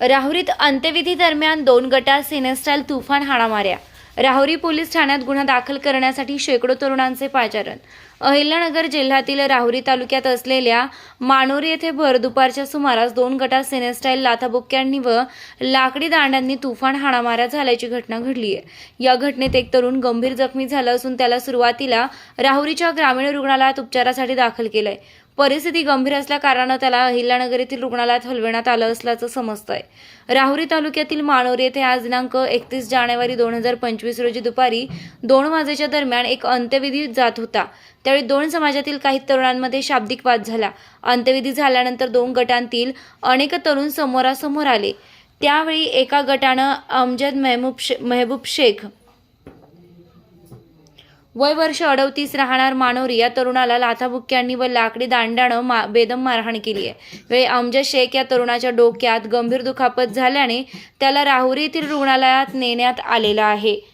राहुरीत अंत्यविधी दरम्यान दोन गटात सिनेस्टाईल तुफान हाणामाऱ्या. राहुरी पोलीस ठाण्यात गुन्हा दाखल करण्यासाठी शेकडो तरुणांचे पाचारण. अहिल्यानगर जिल्ह्यातील राहुरी तालुक्यात असलेल्या मानोरी येथे भर दुपारच्या सुमारास दोन गटात सेनेस्टाईल लाथाबुक्क्यांनी व लाकडी दांड्यांनी तुफान हाणामाऱ्या झाल्याची घटना घडली आहे. या घटनेत एक तरुण गंभीर जखमी झाला असून त्याला सुरुवातीला राहुरीच्या ग्रामीण रुग्णालयात उपचारासाठी दाखल केलंय. परिस्थिती गंभीर असल्या कारणानं त्याला अहिल्यानगर येथील रुग्णालयात हलविण्यात आलं असल्याचं समजतंय. राहुरी तालुक्यातील मानोरी येथे आज दिनांक एकतीस जानेवारी दोन हजार पंचवीस रोजी दुपारी दोन वाजेच्या दरम्यान एक अंत्यविधी जात होता. त्यावेळी दोन समाजातील काही तरुणांमध्ये शाब्दिक वाद झाला. अंत्यविधी झाल्यानंतर दोन गटांतील अनेक तरुण समोरासमोर आले. त्यावेळी एका गटानं अमजद मेहबूब शे मेहबूब शेख वय वर्ष अडवतीस राहणार मानोरी या तरुणाला लाथाबुक्क्यांनी व लाकडी दांड्यानं मा बेदम मारहाण केली आहे. वेळी अमजद शेख या तरुणाच्या डोक्यात गंभीर दुखापत झाल्याने त्याला राहुरी येथील रुग्णालयात नेण्यात आलेला आहे.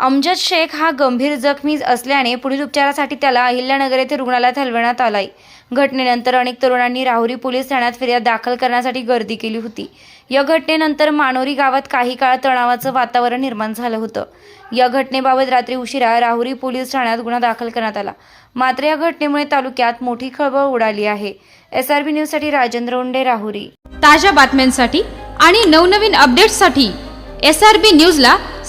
अमजद शेख हा गंभीर जखमी असल्याने पुढील उपचारासाठी त्याला अहिल्यानगर येथे रुग्णालयात हलवण्यात आलाय. घटनेनंतर अनेक तरुणांनी राहुरी पोलीस ठाण्यात फिर्याद दाखल करण्यासाठी गर्दी केली होती. या घटनेनंतर मानोरी गावात काही काळ तणावाचं वातावरण निर्माण झालं होतं. या घटनेबाबत रात्री उशिरा राहुरी पोलीस ठाण्यात गुन्हा दाखल करण्यात आला. मात्र या घटनेमुळे तालुक्यात मोठी खळबळ उडाली आहे. एस आर बी न्यूजसाठी राजेंद्र उंडे राहुरी. ताज्या बातम्यांसाठी आणि नवनवीन अपडेट्ससाठी एस आर बी न्यूजला